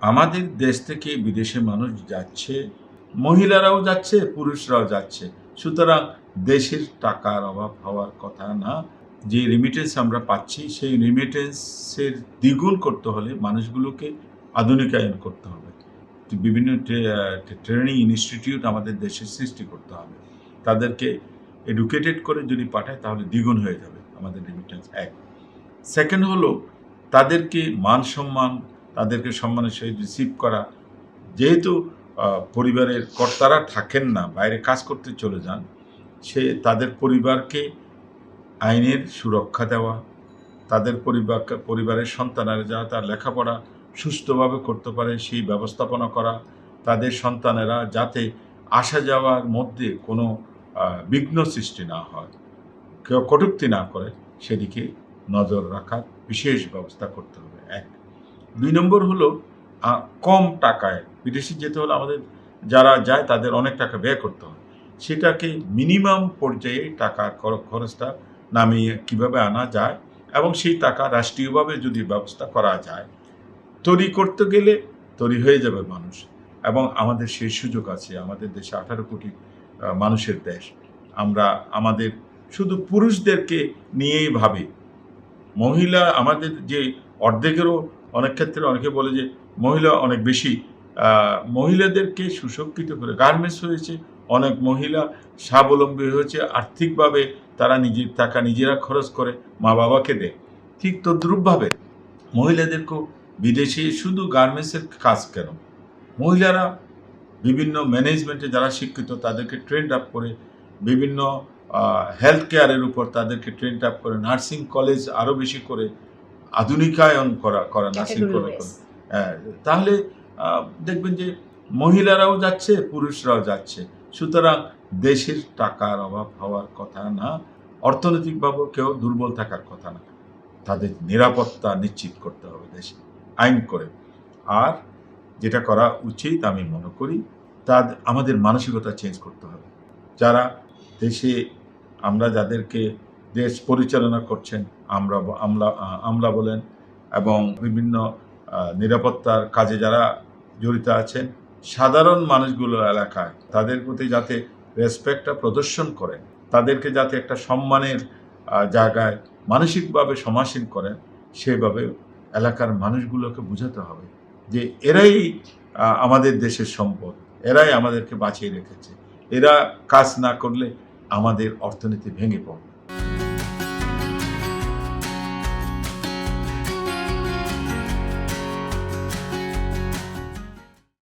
আমাদের দেশ থেকে বিদেশে মানুষ যাচ্ছে, মহিলারাও যাচ্ছে, পুরুষরাও যাচ্ছে। সুতরাং দেশের টাকার অভাব হওয়ার কথা না। যে রিমিটেন্স আমরা পাচ্ছি, সেই রিমিটেন্সের দ্বিগুণ করতে হলে মানুষগুলোকে আধুনিকায়ন করতে হবে। বিভিন্ন ট্রেনিং ইনস্টিটিউট আমাদের দেশে সৃষ্টি করতে হবে। তাদেরকে এডুকেটেড করে যদি পাঠায়, তাহলে দ্বিগুণ হয়ে যাবে আমাদের রিমিটেন্স এক। সেকেন্ড হলো, তাদেরকে মান সম্মান তাদেরকে সম্মানের সহিত রিসিভ করা। যেহেতু পরিবারের কর্তারা থাকেন না, বাইরে কাজ করতে চলে যান, সে তাদের পরিবারকে আইনের সুরক্ষা দেওয়া, তাদের পরিবার, পরিবারের সন্তানেরা যারা তার লেখাপড়া সুস্থভাবে করতে পারে, সেই ব্যবস্থাপনা করা, তাদের সন্তানেরা যাতে আসা যাওয়ার মধ্যে কোনো বিঘ্ন সৃষ্টি না হয়, কেউ কটূক্তি না করে, সেদিকে নজর রাখার বিশেষ ব্যবস্থা করতে হবে। এক দুই নম্বর হলো কম টাকায়। বিদেশে যেতে হলে আমাদের যারা যায় তাদের অনেক টাকা ব্যয় করতে হয়। সেটাকে মিনিমাম পর্যায়ে টাকা খর- খরচটা নামিয়ে কীভাবে আনা যায় এবং সেই টাকা রাষ্ট্রীয়ভাবে যদি ব্যবস্থা করা যায়, তৈরি করতে গেলে তৈরি হয়ে যাবে মানুষ। এবং আমাদের সেই সুযোগ আছে, আমাদের দেশে আঠারো কোটি মানুষের দেশ। আমরা আমাদের শুধু পুরুষদেরকে নিয়েই ভাবি। মহিলা আমাদের যে অর্ধেকেরও অনেক ক্ষেত্রে অনেকে বলে যে মহিলা অনেক বেশি মহিলাদেরকে সুশিক্ষিত করে গার্মেন্টস হয়েছে, অনেক মহিলা স্বাবলম্বী হয়েছে, আর্থিকভাবে তারা নিজের টাকা নিজেরা খরচ করে মা বাবাকে দেয়। ঠিক তদ্রূপভাবে মহিলাদেরকেও বিদেশে শুধু গার্মেন্টসের কাজ কেন? মহিলারা বিভিন্ন ম্যানেজমেন্টে যারা শিক্ষিত, তাদেরকে ট্রেন্ড আপ করে, বিভিন্ন হেলথ কেয়ারের উপর তাদেরকে ট্রেন্ড আপ করে নার্সিং কলেজ আরও বেশি করে আধুনিকায়ন করা করা Category হ্যাঁ, তাহলে দেখবেন যে মহিলারাও যাচ্ছে পুরুষরাও যাচ্ছে। সুতরাং দেশের টাকার অভাব হওয়ার কথা না অর্থনৈতিকভাবে কেউ দুর্বল থাকার কথা না। তাদের নিরাপত্তা নিশ্চিত করতে হবে দেশে আইন করে। আর যেটা করা উচিত আমি মনে করি তা আমাদের মানসিকতা চেঞ্জ করতে হবে। যারা দেশে আমরা যাদেরকে দেশ পরিচালনা করছেন আমরা আমলা আমলা বলেন এবং বিভিন্ন নিরাপত্তার কাজে যারা জড়িত আছেন, সাধারণ মানুষগুলো এলাকায় তাদের প্রতি যাতে রেসপেক্টটা প্রদর্শন করেন, তাদেরকে যাতে একটা সম্মানের জায়গায় মানসিকভাবে সমাসীন করেন, সেভাবে এলাকার মানুষগুলোকে বোঝাতে হবে যে এরাই আমাদের দেশের সম্পদ, এরাই আমাদেরকে বাঁচিয়ে রেখেছে। এরা কাজ না করলে আমাদের অর্থনীতি ভেঙে পড়বে।